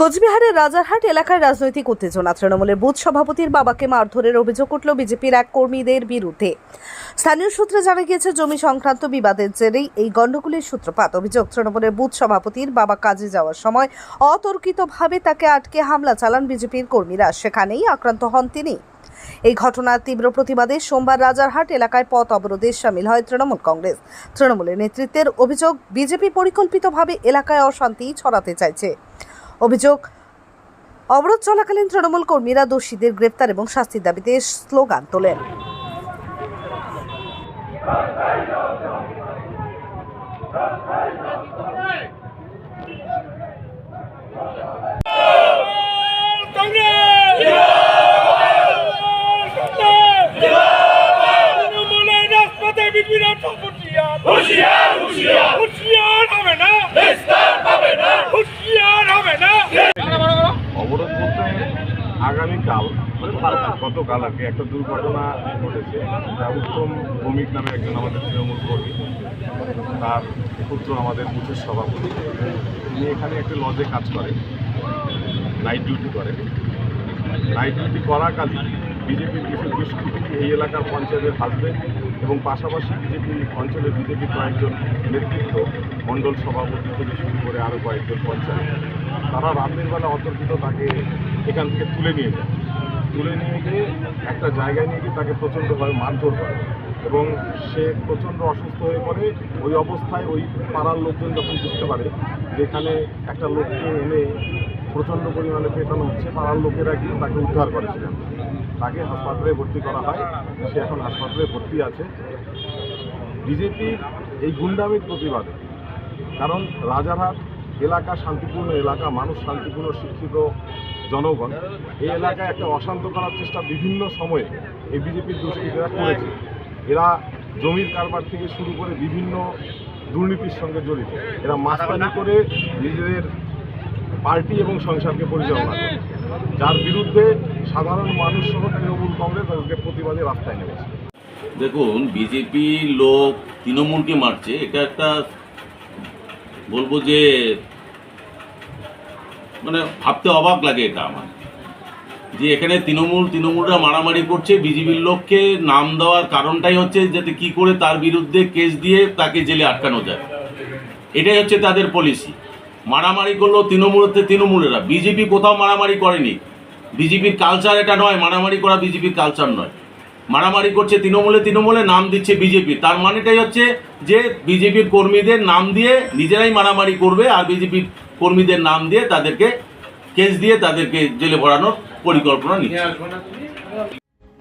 কোচবিহারের রাজারহাট এলাকার রাজনৈতিক উত্তেজনা। তৃণমূলের বুথ সভাপতির বাবাকে মারধরের অভিযোগ উঠল বিজেপির এক কর্মীদের বিরুদ্ধে। স্থানীয় সূত্রে জানা গিয়েছে, জমি সংক্রান্ত বিবাদের জেরেই এই গণ্ডগোলের সূত্রপাত। অভিযোগ, তৃণমূলের বুথ সভাপতির বাবা কাজে যাওয়ার সময় অতর্কিতভাবে তাকে আটকে হামলা চালান বিজেপির কর্মীরা। সেখানেই আক্রান্ত হন তিনি। এই ঘটনার তীব্র প্রতিবাদে সোমবার রাজারহাট এলাকায় পথ অবরোধে সামিল হয় তৃণমূল কংগ্রেস। তৃণমূলের নেতৃত্বের অভিযোগ, বিজেপি পরিকল্পিতভাবে এলাকায় অশান্তি ছড়াতে চাইছে। অভিযোগ অবরোধ চলাকালীন তৃণমূল কর্মীরা দোষীদের গ্রেপ্তার এবং শাস্তির দাবিতে স্লোগান তোলেন। আগামীকাল গতকাল আর কি, একটা দুর্ঘটনা ঘটেছে উত্তম ভৌমিক নামে একজন আমাদের তৃণমূল কর্মী, তার পুত্র আমাদের বুথের সভাপতি। তিনি এখানে একটি লজে কাজ করে নাইট ডিউটি করে। নাইট ডিউটি করাকালীন বিজেপির কিছু দুষ্কৃতী এই এলাকার পঞ্চায়েতের হাজবেন্ড এবং পাশাপাশি বিজেপি অঞ্চলের বিজেপির কয়েকজন নেতৃত্ব, মণ্ডল সভাপতি থেকে শুরু করে আরও কয়েকজন পঞ্চায়েত। তারা রাতের বেলা অতর্কিত তাকে এখান থেকে তুলে নিয়ে যায়। তুলে নিয়ে গিয়ে একটা জায়গায় নিয়ে গিয়ে তাকে প্রচণ্ডভাবে মারধর করে এবং সে প্রচণ্ড অসুস্থ হয়ে পড়ে। ওই অবস্থায় ওই পাড়ার লোকজন যখন বুঝতে পারে যেখানে একটা লোককে এনে প্রচণ্ড পরিমাণে পেটানো হচ্ছে, পাড়ার লোকেরা গিয়ে তাকে উদ্ধার করে সেখান। তাকে হাসপাতালে ভর্তি করা হয়। সে এখন হাসপাতালে ভর্তি আছে। বিজেপির এই গুন্ডামির প্রতিবাদে, কারণ রাজারহাট এলাকা শান্তিপূর্ণ এলাকা, মানুষ শান্তিপূর্ণ, শিক্ষিত জনগণ, এই এলাকায় একটা অশান্ত করার চেষ্টা বিভিন্ন সময়ে এই বিজেপির দুষ্কৃতীরা করেছে। এরা জমির কারবার থেকে শুরু করে বিভিন্ন দুর্নীতির সঙ্গে জড়িত। এরা মাস্তানি করে নিজেদের পার্টি এবং সংসারকে পরিচালনা করে। যার বিরুদ্ধে সাধারণ মানুষ সহ তৃণমূল কংগ্রেস তাদেরকে প্রতিবাদে রাস্তায় নেমেছে। দেখুন, বিজেপি লোক তৃণমূলকে মারছে, এটা একটা বলব যে মানে ভাবতে অবাক লাগে এটা আমার। যে এখানে তৃণমূল, তৃণমূলরা মারামারি করছে, বিজেপির লোককে নাম দেওয়ার কারণটাই হচ্ছে যাতে কি করে তার বিরুদ্ধে কেস দিয়ে তাকে জেলে আটকানো যায়। এটাই হচ্ছে তাদের পলিসি মারামারি করল তৃণমূলতে তৃণমূলেরা। বিজেপি কোথাও মারামারি করেনি। বিজেপির কালচার এটা নয়, মারামারি করা বিজেপির কালচার নয়। মারামারি করছে তৃণমূলে তৃণমূলে নাম দিচ্ছে বিজেপি। তার মানেটাই হচ্ছে যে বিজেপির কর্মীদের নাম দিয়ে নিজেরাই মারামারি করবে আর বিজেপির কর্মীদের নাম দিয়ে তাদেরকে কেস দিয়ে তাদেরকে জেলে ভরানোর পরিকল্পনা নিচ্ছে।